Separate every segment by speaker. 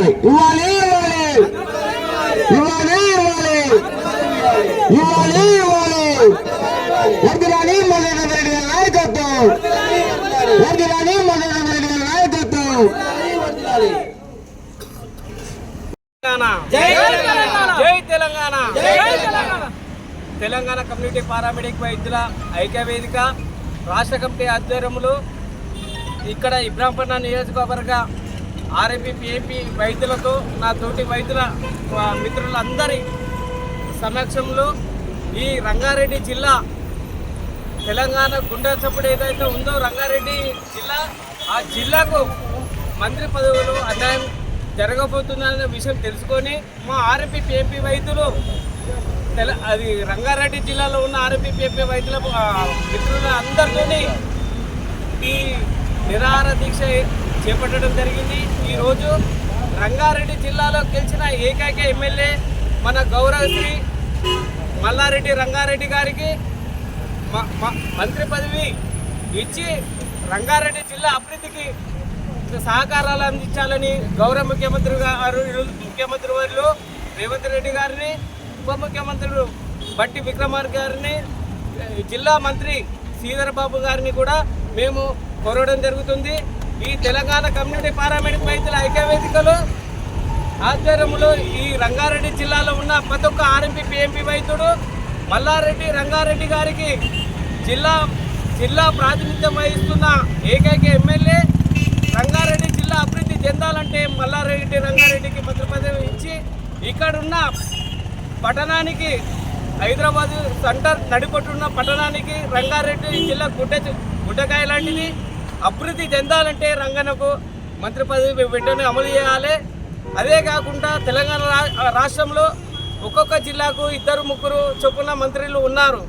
Speaker 1: ఇవ్వాలి ఇవ్వాలి. ఇవ్వాలి ఇవ్వాలి. ఇవ్వాలి వద్దురాని మదన్ రెడ్డి గారి నాయకత్వం. వద్దురాని మదన్ రెడ్డి గారి నాయకత్వం.
Speaker 2: తెలంగాణ
Speaker 3: జై తెలంగాణ!
Speaker 2: జై తెలంగాణ.
Speaker 3: జై తెలంగాణ!
Speaker 2: తెలంగాణ. కమ్యూనిటీ పారామెడిక్ వైద్యుల ఐక్య వేదిక రాష్ట్ర కమిటీ ఆధ్వర్యంలో ఇక్కడ ఇబ్రాంపట్న నియోజకవర్గ ఆర్ఎంపీ పిఏపీ వైద్యులతో నా తోటి వైద్యుల మిత్రులందరి సమక్షంలో ఈ రంగారెడ్డి జిల్లా తెలంగాణ గుండె చప్పుడు ఏదైతే ఉందో రంగారెడ్డి జిల్లా ఆ జిల్లాకు మంత్రి పదవులు అన్యాయం జరగబోతుందనే విషయం తెలుసుకొని మా ఆర్ఎంపీ పిఎంపీ వైద్యులు తెల అది రంగారెడ్డి జిల్లాలో ఉన్న ఆర్ఎంపీ పిఎంపీ వైద్యుల ఆ, మిత్రుల అందరితోని ఈ నిరాహార దీక్ష చేపట్టడం జరిగింది. ఈరోజు రంగారెడ్డి జిల్లాలో గెలిచిన ఏకైక ఎమ్మెల్యే మన గౌరవశ్రీ మల్లారెడ్డి రంగారెడ్డి గారికి మ- మ- మంత్రి పదవి ఇచ్చి రంగారెడ్డి జిల్లా అభివృద్ధికి సహకారాలు అందించాలని గౌరవ ముఖ్యమంత్రి గారు ముఖ్యమంత్రి వారు రేవంత్ రెడ్డి గారిని ఉప ముఖ్యమంత్రులు బట్టి విక్రమార్ గారిని జిల్లా మంత్రి శ్రీధర్ బాబు గారిని కూడా మేము కోరడం జరుగుతుంది. ఈ తెలంగాణ కమ్యూనిటీ పారామెడిక్ వైద్యుల ఐక్యవేదికలో ఆధ్వర్యంలో ఈ రంగారెడ్డి జిల్లాలో ఉన్న ప్రతి ఒక్క ఆర్ఎంపీ పిఎంపీ వైద్యుడు మల్లారెడ్డి రంగారెడ్డి గారికి జిల్లా జిల్లా ప్రాతినిధ్యం వహిస్తున్న ఏకైక ఎమ్మెల్యే రంగారెడ్డి జిల్లా అభివృద్ధి చెందాలంటే మల్లారెడ్డి రంగారెడ్డికి మంత్రి ఇచ్చి ఇక్కడున్న పట్టణానికి హైదరాబాద్ సెంటర్ నడిపట్టున్న పట్టణానికి రంగారెడ్డి జిల్లా గుడ్డ గుడ్డకాయ లాంటిది. అభివృద్ధి చెందాలంటే రంగనకు మంత్రి పదవి వెంటనే అమలు చేయాలి. అదే కాకుండా తెలంగాణ రా- రాష్ట్రంలో ఒక్కొక్క జిల్లాకు ఇద్దరు ముగ్గురు చొప్పున మంత్రులు ఉన్నారు.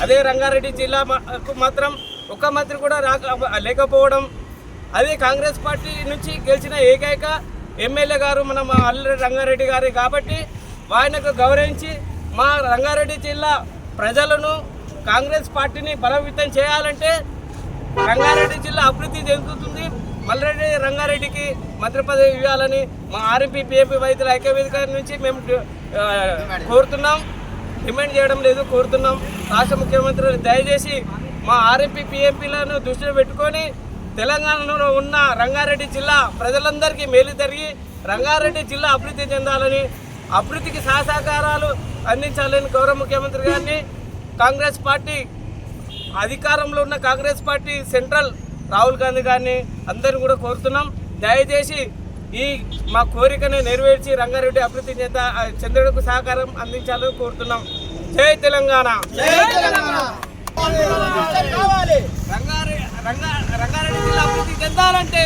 Speaker 2: అదే రంగారెడ్డి జిల్లాకు మాత్రం ఒక్క మంత్రి కూడా రాక లేకపోవడం. అదే కాంగ్రెస్ పార్టీ నుంచి గెలిచిన ఏకైక ఎమ్మెల్యే గారు మన మా రంగారెడ్డి గారు కాబట్టి ఆయనకు గౌరవించి మా రంగారెడ్డి జిల్లా ప్రజలను కాంగ్రెస్ పార్టీని బలోపేతం చేయాలంటే రంగారెడ్డి జిల్లా అభివృద్ధి చెందుతుంది. మల్లారెడ్డి రంగారెడ్డికి మంత్రి పదవి ఇవ్వాలని మా ఆర్ఎంపీ పిఎంపీ వైద్యుల ఐక్యవేదిక నుంచి మేము కోరుతున్నాం. డిమాండ్ చేయడం లేదు కోరుతున్నాం. రాష్ట్ర ముఖ్యమంత్రి దయచేసి మా ఆర్ఎంపీ పిఎంపీలను దృష్టిలో పెట్టుకొని తెలంగాణలో ఉన్న రంగారెడ్డి జిల్లా ప్రజలందరికీ మేలు జరిగి రంగారెడ్డి జిల్లా అభివృద్ధి చెందాలని అభివృద్ధికి సహసహకారాలు అందించాలని గౌరవ ముఖ్యమంత్రి గారిని కాంగ్రెస్ పార్టీ అధికారంలో ఉన్న కాంగ్రెస్ పార్టీ సెంట్రల్ రాహుల్ గాంధీ గారిని అందరిని కూడా కోరుతున్నాం. దయచేసి ఈ మా కోరికను నెరవేర్చి రంగారెడ్డి అభివృద్ధి చెంద చంద్రుడికి సహకారం అందించాలని కోరుతున్నాం. జై తెలంగాణ! రంగారెడ్డి రంగా రంగారెడ్డి జిల్లా అభివృద్ధి చెందాలంటే